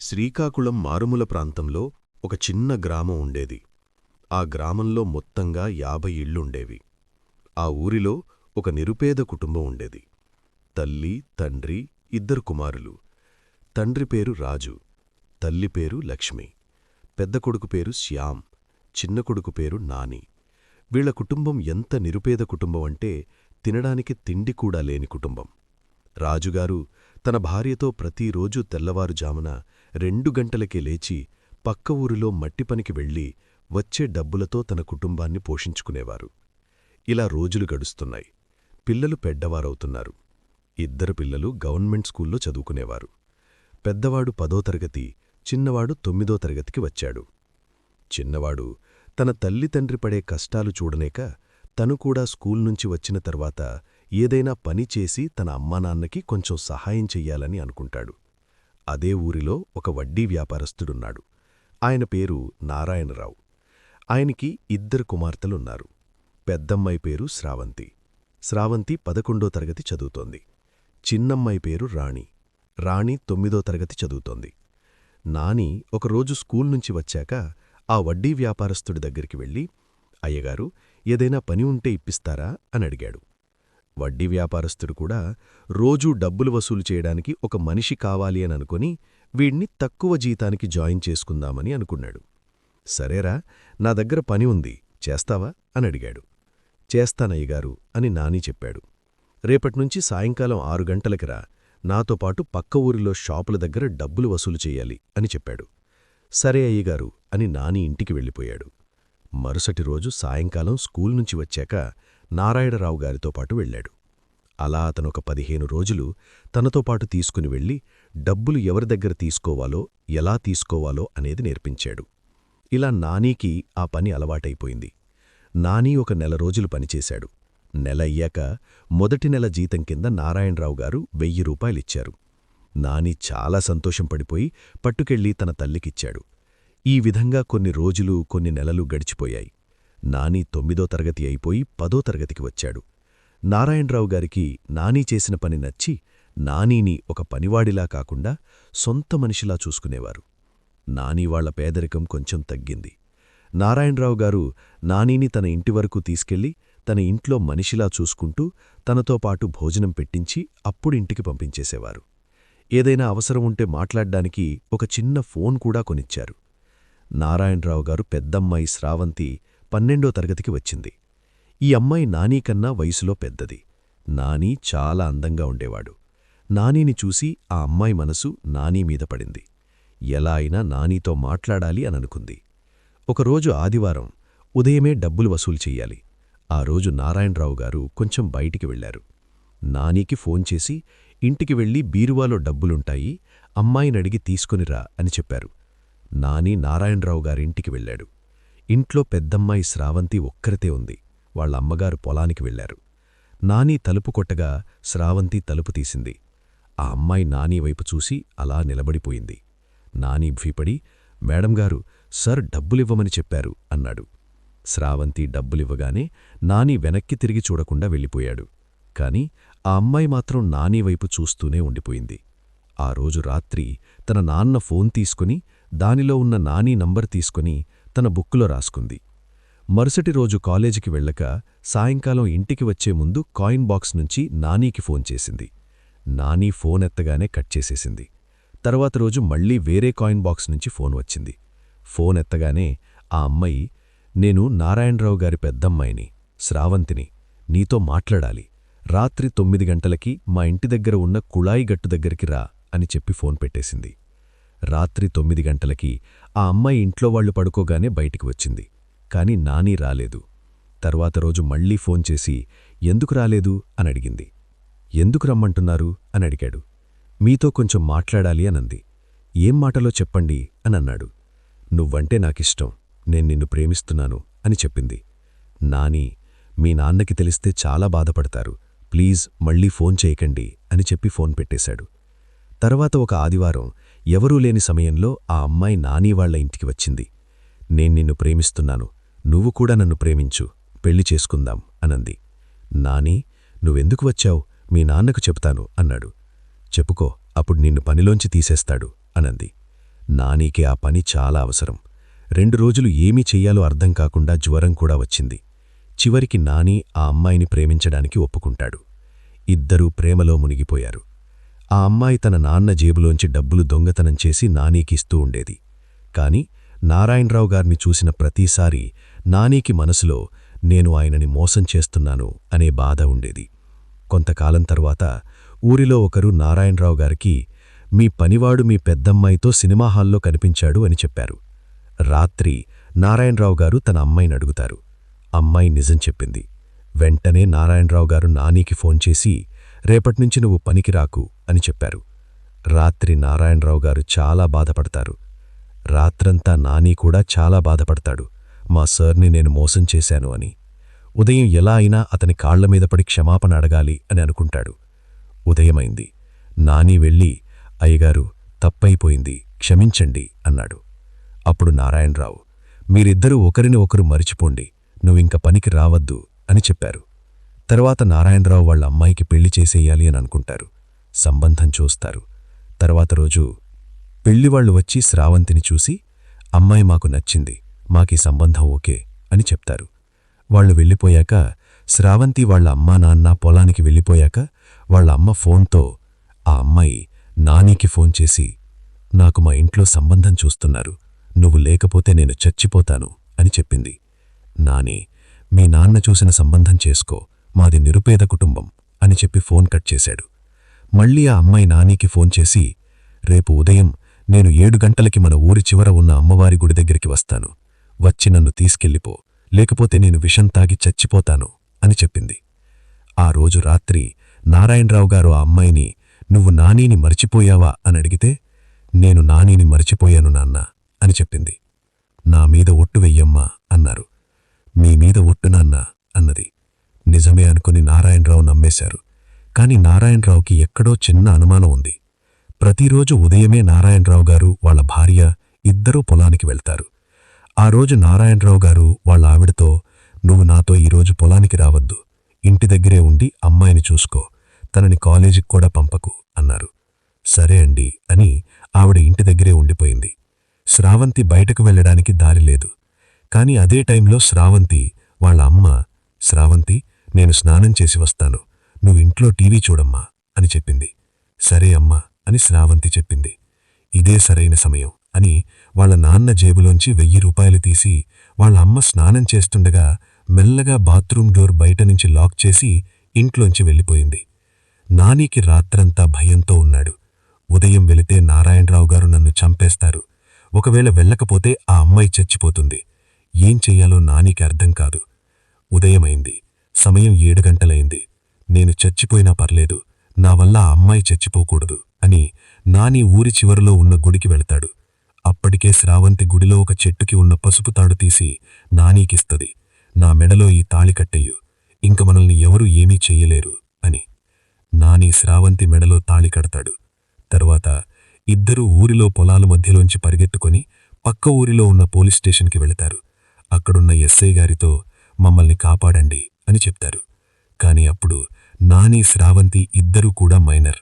శ్రీకాకుళం మారుమూల ప్రాంతంలో ఒక చిన్న గ్రామం ఉండేది. ఆ గ్రామంలో మొత్తంగా యాభై ఇళ్ళుండేవి ఆ ఊరిలో ఒక నిరుపేద కుటుంబం ఉండేది. తల్లి తండ్రి ఇద్దరు కుమారులు. తండ్రి పేరు రాజు తల్లి పేరు లక్ష్మి. పెద్ద కొడుకు పేరు శ్యామ్ చిన్న కొడుకు పేరు నాని. వీళ్ళ కుటుంబం ఎంత నిరుపేద కుటుంబం అంటే తినడానికి తిండి కూడా లేని కుటుంబం. రాజుగారు తన భార్యతో ప్రతిరోజూ తెల్లవారుజామున రెండు గంటలకే లేచి పక్క ఊరిలో మట్టిపనికి వెళ్ళి వచ్చే డబ్బులతో తన కుటుంబాన్ని పోషించుకునేవారు. ఇలా రోజులు గడుస్తున్నాయి. పిల్లలు పెద్దవారవుతున్నారు. ఇద్దరు పిల్లలు గవర్నమెంట్ స్కూల్లో చదువుకునేవారు. పెద్దవాడు పదో తరగతి చిన్నవాడు తొమ్మిదో తరగతికి వచ్చాడు. చిన్నవాడు తన తల్లిదండ్రి పడే కష్టాలు చూడనేక తను కూడా స్కూల్ నుంచి వచ్చిన తర్వాత ఏదైనా పని చేసి తన అమ్మానాన్నకి కొంచెం సహాయం చెయ్యాలని అనుకుంటాడు. అదే ఊరిలో ఒక వడ్డీ వ్యాపారస్తుడున్నాడు. ఆయన పేరు నారాయణరావు. ఆయనకి ఇద్దరు కుమార్తెలున్నారు. పెద్దమ్మాయి పేరు శ్రావంతి. శ్రావంతి పదకొండో తరగతి చదువుతోంది. చిన్నమ్మాయి పేరు రాణి. రాణి తొమ్మిదో తరగతి చదువుతోంది. నాని ఒకరోజు స్కూల్ నుంచి వచ్చాక ఆ వడ్డీ వ్యాపారస్తుడి దగ్గరికి వెళ్ళి అయ్యగారు ఏదైనా పని ఉంటే ఇప్పిస్తారా? అని అడిగాడు. వడ్డీ వ్యాపారస్తుడు కూడా రోజూ డబ్బులు వసూలు చేయడానికి ఒక మనిషి కావాలి అని అనుకుని వీణ్ణి తక్కువ జీతానికి జాయిన్ చేసుకుందామని అనుకున్నాడు. సరేరా నా దగ్గర పని ఉంది చేస్తావా? అని అడిగాడు. చేస్తానయ్యగారు అని నాని చెప్పాడు. రేపట్నుంచి సాయంకాలం ఆరు గంటలకి రా నాతో పాటు పక్క ఊరిలో షాపుల దగ్గర డబ్బులు వసూలు చెయ్యాలి అని చెప్పాడు. సరే అయ్యగారు అని నాని ఇంటికి వెళ్ళిపోయాడు. మరుసటి రోజు సాయంకాలం స్కూల్ నుంచి వచ్చాక నారాయణరావు గారితో పాటు వెళ్ళాడు. అలా అతనొక పదిహేను రోజులు తనతో పాటు తీసుకుని వెళ్ళి డబ్బులు ఎవరి దగ్గర తీసుకోవాలో ఎలా తీసుకోవాలో అనేది నేర్పించాడు. ఇలా నానీకి ఆ పని అలవాటైపోయింది. నానీ ఒక నెల రోజులు పనిచేశాడు. నెల అయ్యాక మొదటి నెల జీతం కింద నారాయణరావు గారు వెయ్యి రూపాయలిచ్చారు. నాని చాలా సంతోషం పడిపోయి పట్టుకెళ్ళి తన తల్లికిచ్చాడు. ఈ విధంగా కొన్ని రోజులు కొన్ని నెలలు గడిచిపోయాయి. నాని తొమ్మిదో తరగతి అయిపోయి పదో తరగతికి వచ్చాడు. నారాయణరావు గారికి నానీ చేసిన పని నచ్చి నానీని ఒక పనివాడిలా కాకుండా సొంత మనిషిలా చూసుకునేవారు. నానీ వాళ్ళ పేదరికం కొంచెం తగ్గింది. నారాయణరావు గారు నానీని తన ఇంటి వరకు తీసుకెళ్ళి తన ఇంట్లో మనిషిలా చూసుకుంటూ తనతో పాటు భోజనం పెట్టించి అప్పుడు ఇంటికి పంపించేసేవారు. ఏదైనా అవసరం ఉంటే మాట్లాడ్డానికి ఒక చిన్న ఫోన్ కూడా కొనిచ్చారు. నారాయణరావు గారు పెద్దమ్మాయి శ్రావంతి పన్నెండో తరగతికి వచ్చింది. ఈ అమ్మాయి నానీకన్నా వయసులో పెద్దది. నానీ చాలా అందంగా ఉండేవాడు. నానీని చూసి ఆ అమ్మాయి మనసు నానీ మీద పడింది. ఎలా అయినా నానీతో మాట్లాడాలి అననుకుంది ఒకరోజు ఆదివారం ఉదయమే డబ్బులు వసూలు చెయ్యాలి. ఆ రోజు నారాయణరావు గారు కొంచెం బయటికి వెళ్ళారు నానీకి ఫోన్ చేసి ఇంటికి వెళ్ళి బీరువాలో డబ్బులుంటాయి అమ్మాయినడిగి తీసుకునిరా అని చెప్పారు. నాని నారాయణరావు గారింటికి వెళ్ళాడు ఇంట్లో పెద్దమ్మాయి శ్రావంతి ఒక్కరితే ఉంది. వాళ్ళ అమ్మగారు పొలానికి వెళ్ళారు నాని తలుపు కొట్టగా శ్రావంతి తలుపు తీసింది. ఆ అమ్మాయి నాని వైపు చూసి అలా నిలబడిపోయింది. నాని భీపడి మేడంగారు సర్ డబ్బులివ్వమని చెప్పారు అన్నాడు. శ్రావంతి డబ్బులివ్వగానే నాని వెనక్కి తిరిగి చూడకుండా వెళ్ళిపోయాడు. కాని ఆ అమ్మాయి మాత్రం నాని వైపు చూస్తూనే ఉండిపోయింది. ఆ రోజు రాత్రి తన నాన్న ఫోన్ తీసుకుని దానిలో ఉన్న నాని నంబర్ తీసుకుని తన బుక్కులో రాసుకుంది. మరుసటి రోజు కాలేజీకి వెళ్ళక సాయంకాలం ఇంటికి వచ్చే ముందు కాయిన్ బాక్స్ నుంచి నానీకి ఫోన్ చేసింది. నానీ ఫోన్ ఎత్తగానే కట్ చేసేసింది. తర్వాత రోజు మళ్ళీ వేరే కాయిన్ బాక్స్ నుంచి ఫోన్ వచ్చింది. ఫోన్ ఎత్తగానే ఆ అమ్మాయి నేను నారాయణరావు గారి పెద్దమ్మాయిని శ్రావంతిని నీతో మాట్లాడాలి. రాత్రి తొమ్మిది గంటలకి మా ఇంటి దగ్గర ఉన్న కుళాయి గట్టు దగ్గరికి రా అని చెప్పి ఫోన్ పెట్టేసింది. రాత్రి తొమ్మిది గంటలకి ఆ అమ్మాయి ఇంట్లో వాళ్ళు పడుకోగానే బయటికి వచ్చింది. కాని నాని రాలేదు. తర్వాత రోజు మళ్ళీ ఫోన్ చేసి ఎందుకు రాలేదు? అని అడిగింది. ఎందుకు రమ్మంటున్నారు? అని అడిగాడు. మీతో కొంచెం మాట్లాడాలి అనంది ఏం మాటలో చెప్పండి? అని అన్నాడు. నువ్వంటే నాకిష్టం. నేను నిన్ను ప్రేమిస్తున్నాను అని చెప్పింది. నాని మీ నాన్నకి తెలిస్తే చాలా బాధపడతారు. ప్లీజ్ మళ్ళీ ఫోన్ చేయకండి అని చెప్పి ఫోన్ పెట్టేశాడు. తర్వాత ఒక ఆదివారం ఎవరూ లేని సమయంలో ఆ అమ్మాయి నాని వాళ్ళ ఇంటికి వచ్చింది. నేను నిన్ను ప్రేమిస్తున్నాను. నువ్వు కూడా నన్ను ప్రేమించు. పెళ్ళి చేసుకుందాం అనంది. నాని నువ్వెందుకు వచ్చావు? మీ నాన్నకు చెప్తాను అన్నాడు. చెప్పుకో అప్పుడు నిన్ను పనిలోంచి తీసేస్తాడు అనంది. నానీకి ఆ పని చాలా అవసరం. రెండు రోజులు ఏమీ చెయ్యాలో అర్థం కాకుండా జ్వరం కూడా వచ్చింది. చివరికి నాని ఆ అమ్మాయిని ప్రేమించడానికి ఒప్పుకుంటాడు. ఇద్దరూ ప్రేమలో మునిగిపోయారు. ఆ అమ్మాయి తన నాన్న జేబులోంచి డబ్బులు దొంగతనం చేసి నానీకిస్తూ ఉండేది. కాని నారాయణరావు గారిని చూసిన ప్రతిసారీ నానీకి మనసులో నేను ఆయనని మోసం చేస్తున్నాను అనే బాధ ఉండేది. కొంతకాలం తరువాత ఊరిలో ఒకరు నారాయణరావు గారికి మీ పనివాడు మీ పెద్దమ్మాయితో సినిమా హాల్లో కనిపించాడు అని చెప్పారు. రాత్రి నారాయణరావు గారు తన అమ్మాయిని అడుగుతారు. అమ్మాయి నిజం చెప్పింది. వెంటనే నారాయణరావు గారు నానీకి ఫోన్ చేసి రేపట్నుంచి నువ్వు పనికి రాకు. అని చెప్పారు. రాత్రి నారాయణరావు గారు చాలా బాధపడతారు. రాత్రంతా నాని కూడా చాలా బాధపడతాడు. మా సార్ని నేను మోసం చేశాను అని. ఉదయం ఎలా అయినా అతని కాళ్ళమీద పడి క్షమాపణ అడగాలి అని అనుకుంటాడు. ఉదయమైంది. నాని వెళ్ళి అయ్యగారు తప్పైపోయింది క్షమించండి అన్నాడు. అప్పుడు నారాయణరావు మీరిద్దరూ ఒకరిని ఒకరు మరిచిపోండి నువ్వింక పనికి రావద్దు అని చెప్పారు. తర్వాత నారాయణరావు వాళ్ళ అమ్మాయికి పెళ్ళి చేసేయాలి అని అనుకుంటారు. సంబంధం చూస్తారు. తర్వాత రోజు పెళ్ళివాళ్ళు వచ్చి శ్రావంతిని చూసి అమ్మాయి మాకు నచ్చింది మాకీ సంబంధం ఓకే అని చెప్తారు. వాళ్ళు వెళ్ళిపోయాక శ్రావంతి వాళ్ళ అమ్మా నాన్న పొలానికి వెళ్ళిపోయాక వాళ్ళ అమ్మ ఫోన్తో ఆ అమ్మాయి నానీకి ఫోన్ చేసి నాకు మా ఇంట్లో సంబంధం చూస్తున్నారు నువ్వు లేకపోతే నేను చచ్చిపోతాను అని చెప్పింది. నాని మీ నాన్న చూసిన సంబంధం చేసుకో మాది నిరుపేద కుటుంబం అని చెప్పి ఫోన్ కట్ చేశాడు. మళ్ళీ ఆ అమ్మాయి నానీకి ఫోన్ చేసి రేపు ఉదయం నేను ఏడు గంటలకి మన ఊరి చివర ఉన్న అమ్మవారి గుడి దగ్గరికి వస్తాను. వచ్చి నన్ను తీసుకెళ్ళిపో. లేకపోతే నేను విషం తాగి చచ్చిపోతాను అని చెప్పింది. ఆ రోజు రాత్రి నారాయణరావు గారు ఆ అమ్మాయిని నువ్వు నానీని మర్చిపోయావా? అని అడిగితే నేను నానీని మర్చిపోయాను నాన్న అని చెప్పింది. నా మీద ఒట్టు వెయ్యమ్మా అన్నారు. మీ మీద ఒట్టు నాన్న అన్నది. నిజమే అనుకుని నారాయణరావు నమ్మేశారు. కాని నారాయణరావుకి ఎక్కడో చిన్న అనుమానం ఉంది. ప్రతిరోజు ఉదయమే నారాయణరావు గారు వాళ్ళ భార్య ఇద్దరూ పొలానికి వెళ్తారు. ఆ రోజు నారాయణరావు గారు వాళ్ళ ఆవిడతో నువ్వు నాతో ఈరోజు పొలానికి రావద్దు. ఇంటి దగ్గరే ఉండి అమ్మాయిని చూసుకో. తనని కాలేజీకి కూడా పంపకు అన్నారు. సరే అండి అని ఆవిడ ఇంటి దగ్గరే ఉండిపోయింది. శ్రావంతి బయటకు వెళ్ళడానికి దారి లేదు. కాని అదే టైంలో శ్రావంతి వాళ్ళ అమ్మ శ్రావంతి నేను స్నానం చేసి వస్తాను. నువ్వు ఇంట్లో టీవీ చూడమ్మా అని చెప్పింది. సరే అమ్మా అని శ్రావంతి చెప్పింది. ఇదే సరైన సమయం అని వాళ్ళ నాన్న జేబులోంచి వెయ్యి రూపాయలు తీసి వాళ్ళ అమ్మ స్నానం చేస్తుండగా మెల్లగా బాత్రూం డోర్ బయట నుంచి లాక్ చేసి ఇంట్లోంచి వెళ్ళిపోయింది. నానీకి రాత్రంతా భయంతో ఉన్నాడు. ఉదయం వెళితే నారాయణరావు గారు నన్ను చంపేస్తారు. ఒకవేళ వెళ్ళకపోతే ఆ అమ్మాయి చచ్చిపోతుంది. ఏం చెయ్యాలో నానీకి అర్థం కాదు. ఉదయమైంది. సమయం ఏడు గంటలైంది. నేను చచ్చిపోయినా పర్లేదు నా వల్ల ఆ అమ్మాయి చచ్చిపోకూడదు అని నాని ఊరి చివరలో ఉన్న గుడికి వెళతాడు. అప్పటికే శ్రావంతి గుడిలో ఒక చెట్టుకి ఉన్న పసుపు తాడు తీసి నానీకిస్తది. నా మెడలో ఈ తాళి కట్టెయ్యు ఇంక మనల్ని ఎవరూ ఏమీ చెయ్యలేరు అని. నాని శ్రావంతి మెడలో తాళి కడతాడు. తర్వాత ఇద్దరూ ఊరిలో పొలాల మధ్యలోంచి పరిగెత్తుకొని పక్క ఊరిలో ఉన్న పోలీస్ స్టేషన్కి వెళతారు. అక్కడున్న ఎస్ఐ గారితో మమ్మల్ని కాపాడండి అని చెప్తారు. కాని అప్పుడు నాని శ్రావంతి ఇద్దరూ కూడా మైనర్.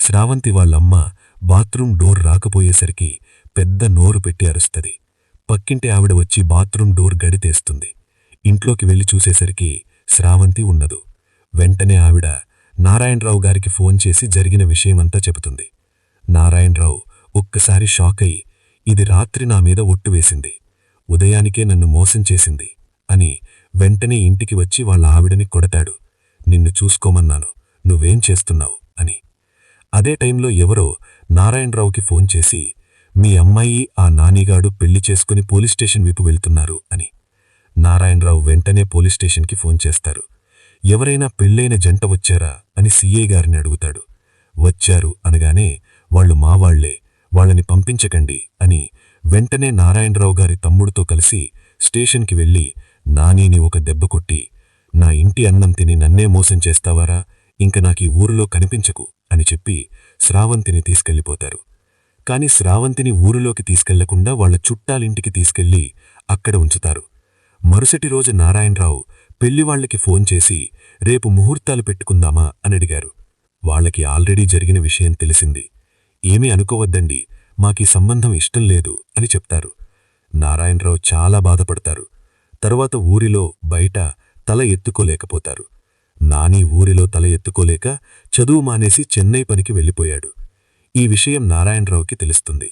శ్రావంతి వాళ్ళమ్మ బాత్రూం డోర్ రాకపోయేసరికి పెద్ద నోరు పెట్టి అరుస్తది. పక్కింటి ఆవిడ వచ్చి బాత్రూం డోర్ గడితేస్తుంది ఇంట్లోకి వెళ్ళి చూసేసరికి శ్రావంతి ఉన్నదు. వెంటనే ఆవిడ నారాయణరావు గారికి ఫోన్ చేసి జరిగిన విషయమంతా చెబుతుంది. నారాయణరావు ఒక్కసారి షాక్ అయి ఇది రాత్రి నా మీద ఒట్టు వేసింది. ఉదయానికే నన్ను మోసం చేసింది అని వెంటనే ఇంటికి వచ్చి వాళ్ళ ఆవిడని కొడతాడు. నిన్ను చూసుకోమన్నాను. నువ్వేం చేస్తున్నావు? అని. అదే టైంలో ఎవరో నారాయణరావుకి ఫోన్ చేసి మీ అమ్మాయి ఆ నానిగాడు పెళ్ళి చేసుకుని పోలీస్ స్టేషన్ వైపు వెళ్తున్నారు అని. నారాయణరావు వెంటనే పోలీస్ స్టేషన్కి ఫోన్ చేస్తారు. ఎవరైనా పెళ్ళైన జంట వచ్చారా? అని సీఏ గారిని అడుగుతాడు. వచ్చారు అనగానే వాళ్ళు మావాళ్ళే వాళ్ళని పంపించకండి అని వెంటనే నారాయణరావు గారి తమ్ముడితో కలిసి స్టేషన్కి వెళ్ళి నానీని ఒక దెబ్బ కొట్టి నా ఇంటి అన్నం తిని నన్నే మోసం చేస్తావారా? ఇంక నాకీ ఊరిలో కనిపించకు అని చెప్పి శ్రావంతిని తీసుకెళ్ళిపోతారు కాని శ్రావంతిని ఊరిలోకి తీసుకెళ్ళకుండా వాళ్ళ చుట్టాలింటికి తీసుకెళ్ళి అక్కడ ఉంచుతారు. మరుసటి రోజు నారాయణరావు పెళ్ళివాళ్ళకి ఫోన్ చేసి రేపు ముహూర్తాలు పెట్టుకుందామా? అని అడిగారు. వాళ్ళకి ఆల్రెడీ జరిగిన విషయం తెలిసింది. ఏమీ అనుకోవద్దండి మాకీ సంబంధం ఇష్టం లేదు అని చెప్తారు. నారాయణరావు చాలా బాధపడతారు. తరువాత ఊరిలో బయట తల ఎత్తుకోలేకపోతారు. నాని ఊరిలో తల ఎత్తుకోలేక చదువు మానేసి చెన్నై పనికి వెళ్ళిపోయాడు. ఈ విషయం నారాయణరావుకి తెలుస్తుంది.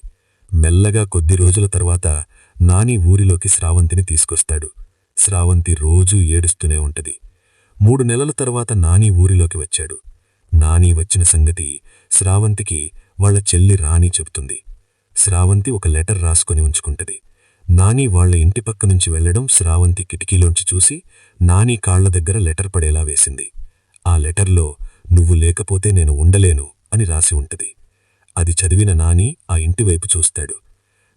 మెల్లగా కొద్ది రోజుల తర్వాత నాని ఊరిలోకి శ్రావంతిని తీసుకొస్తాడు. శ్రావంతి రోజూ ఏడుస్తూనే ఉంటది. మూడు నెలల తర్వాత నాని ఊరిలోకి వచ్చాడు. నాని వచ్చిన సంగతి శ్రావంతికి వాళ్ళ చెల్లి రాణి చెబుతుంది. శ్రావంతి ఒక లెటర్ రాసుకొని ఉంచుకుంటది. నాని వాళ్ళ ఇంటి పక్క నుంచి వెళ్ళడం శ్రావంతి కిటికీలోంచి చూసి నాని కాళ్ళ దగ్గర లెటర్ పడేలా వేసింది. ఆ లెటర్లో నువ్వు లేకపోతే నేను ఉండలేను అని రాసి ఉంటది. అది చదివిన నాని ఆ ఇంటివైపు చూస్తాడు.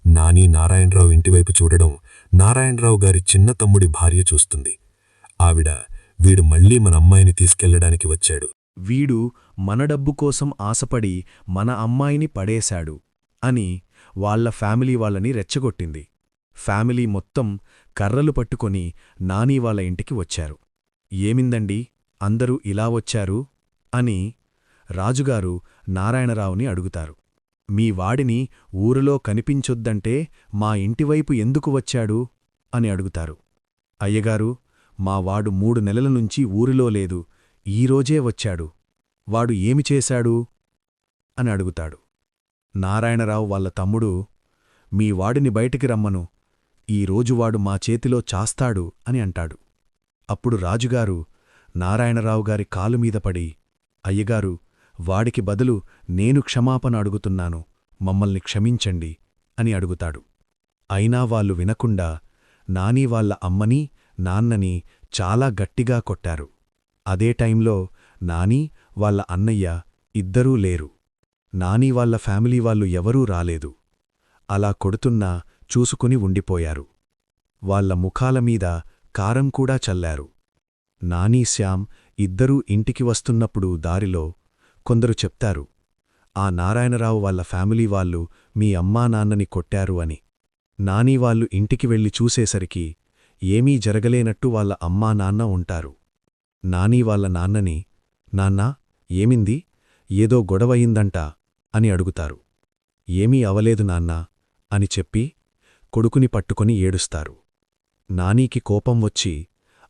నాని నారాయణరావు ఇంటివైపు చూడడం నారాయణరావు గారి చిన్న తమ్ముడి భార్య చూస్తుంది. ఆవిడ వీడు మళ్ళీ మన అమ్మాయిని తీసుకెళ్ళడానికి వచ్చాడు. వీడు మన డబ్బు కోసం ఆశపడి మన అమ్మాయిని పడేశాడు అని వాళ్ళ ఫ్యామిలీ వాళ్ళని రెచ్చగొట్టింది. ఫ్యామిలీ మొత్తం కర్రలు పట్టుకొని నాని వాళ్ళ ఇంటికి వచ్చారు. ఏమిందండి? అందరూ ఇలా వచ్చారు? అని రాజుగారు నారాయణరావుని అడుగుతారు. మీ వాడిని ఊరిలో కనిపించొద్దంటే మా ఇంటివైపు ఎందుకు వచ్చాడు? అని అడుగుతారు. అయ్యగారు మా వాడు మూడు నెలల నుంచి ఊరిలో లేదు ఈరోజే వచ్చాడు. వాడు ఏమి చేశాడు? అని అడుగుతాడు. నారాయణరావు వాళ్ళ తమ్ముడు మీ వాడిని బయటికి రమ్మను ఈరోజువాడు మా చేతిలో చాస్తాడు అని అంటాడు. అప్పుడు రాజుగారు నారాయణరావు గారి కాలుమీద పడి అయ్యగారు వాడికి బదులు నేను క్షమాపణ అడుగుతున్నాను మమ్మల్ని క్షమించండి అని అడుగుతాడు. అయినా వాళ్ళు వినకుండా నాని వాళ్ళ అమ్మని నాన్నని చాలా గట్టిగా కొట్టారు. అదే టైంలో నాని వాళ్ళ అన్నయ్య ఇద్దరూ లేరు. నాని వాళ్ళ ఫ్యామిలీ వాళ్ళు ఎవరూ రాలేదు. అలా కొడుతున్నా చూసుకుని ఉండిపోయారు. వాళ్ళ ముఖాల మీద కారం కూడా చల్లారు. నానీ శ్యామ్ ఇద్దరూ ఇంటికి వస్తున్నప్పుడు దారిలో కొందరు చెప్తారు ఆ నారాయణరావు వాళ్ళ ఫ్యామిలీ వాళ్ళు మీ అమ్మా నాన్నని కొట్టారు అని. నాని వాళ్ళు ఇంటికి వెళ్ళి చూసేసరికి ఏమీ జరగలేనట్టు వాళ్ళ అమ్మా నాన్న ఉంటారు. నాని వాళ్ళ నాన్నని నాన్నా ఏమింది? ఏదో గొడవయిందంట అని అడుగుతారు. ఏమీ అవలేదు నాన్నా అని చెప్పి కొడుకుని పట్టుకొని ఏడుస్తారు. నానీకి కోపం వచ్చి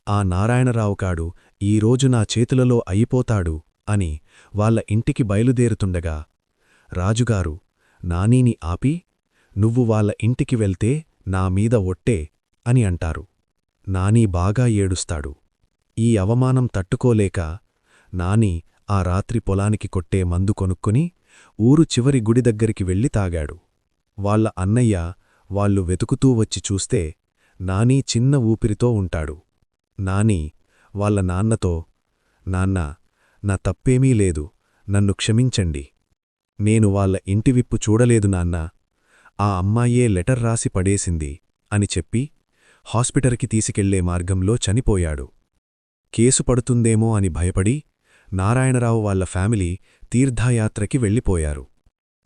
ఆ నారాయణరావుకాడు ఈరోజు నా చేతులలో అయిపోతాడు అని వాళ్ళ ఇంటికి బయలుదేరుతుండగా రాజుగారు నానీని ఆపి నువ్వు వాళ్ళ ఇంటికి వెళ్తే నామీద ఒట్టే అని అంటారు. నానీ బాగా ఏడుస్తాడు. ఈ అవమానం తట్టుకోలేక నాని ఆ రాత్రి పొలానికి కొట్టే మందు కొనుక్కుని ఊరు చివరి గుడి దగ్గరికి వెళ్ళి తాగాడు. వాళ్ళ అన్నయ్య వాళ్ళు వెతుకుతూ వచ్చి చూస్తే నానీ చిన్న ఊపిరితో ఉంటాడు. నాని వాళ్ళ నాన్నతో నాన్నా నా తప్పేమీ లేదు నన్ను క్షమించండి. నేను వాళ్ళ ఇంటివిప్పు చూడలేదు నాన్నా. ఆ అమ్మాయే లెటర్ రాసి పడేసింది అని చెప్పి హాస్పిటల్కి తీసుకెళ్ళే మార్గంలో చనిపోయాడు. కేసు పడుతుందేమో అని భయపడి నారాయణరావు వాళ్ళ ఫ్యామిలీ తీర్థయాత్రకి వెళ్ళిపోయారు.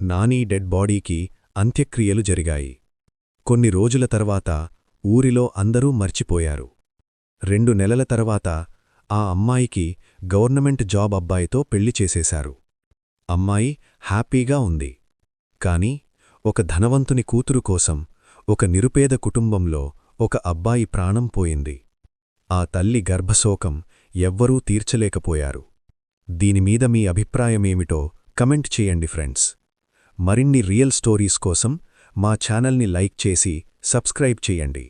నానీ డెడ్ బాడీకి అంత్యక్రియలు జరిగాయి. కొన్ని రోజుల తర్వాత ఊరిలో అందరూ మర్చిపోయారు. రెండు నెలల తర్వాత ఆ అమ్మాయికి గవర్నమెంట్ జాబ్ అబ్బాయితో పెళ్ళి చేసేశారు. అమ్మాయి హ్యాపీగా ఉంది. కాని ఒక ధనవంతుని కూతురు కోసం ఒక నిరుపేద కుటుంబంలో ఒక అబ్బాయి ప్రాణం పోయింది. ఆ తల్లి గర్భశోకం ఎవ్వరూ తీర్చలేకపోయారు. దీనిమీద మీ అభిప్రాయమేమిటో కమెంట్ చేయండి ఫ్రెండ్స్. మరిన్ని రియల్ స్టోరీస్ కోసం మా ఛానల్ని లైక్ చేసి సబ్స్క్రైబ్ చేయండి.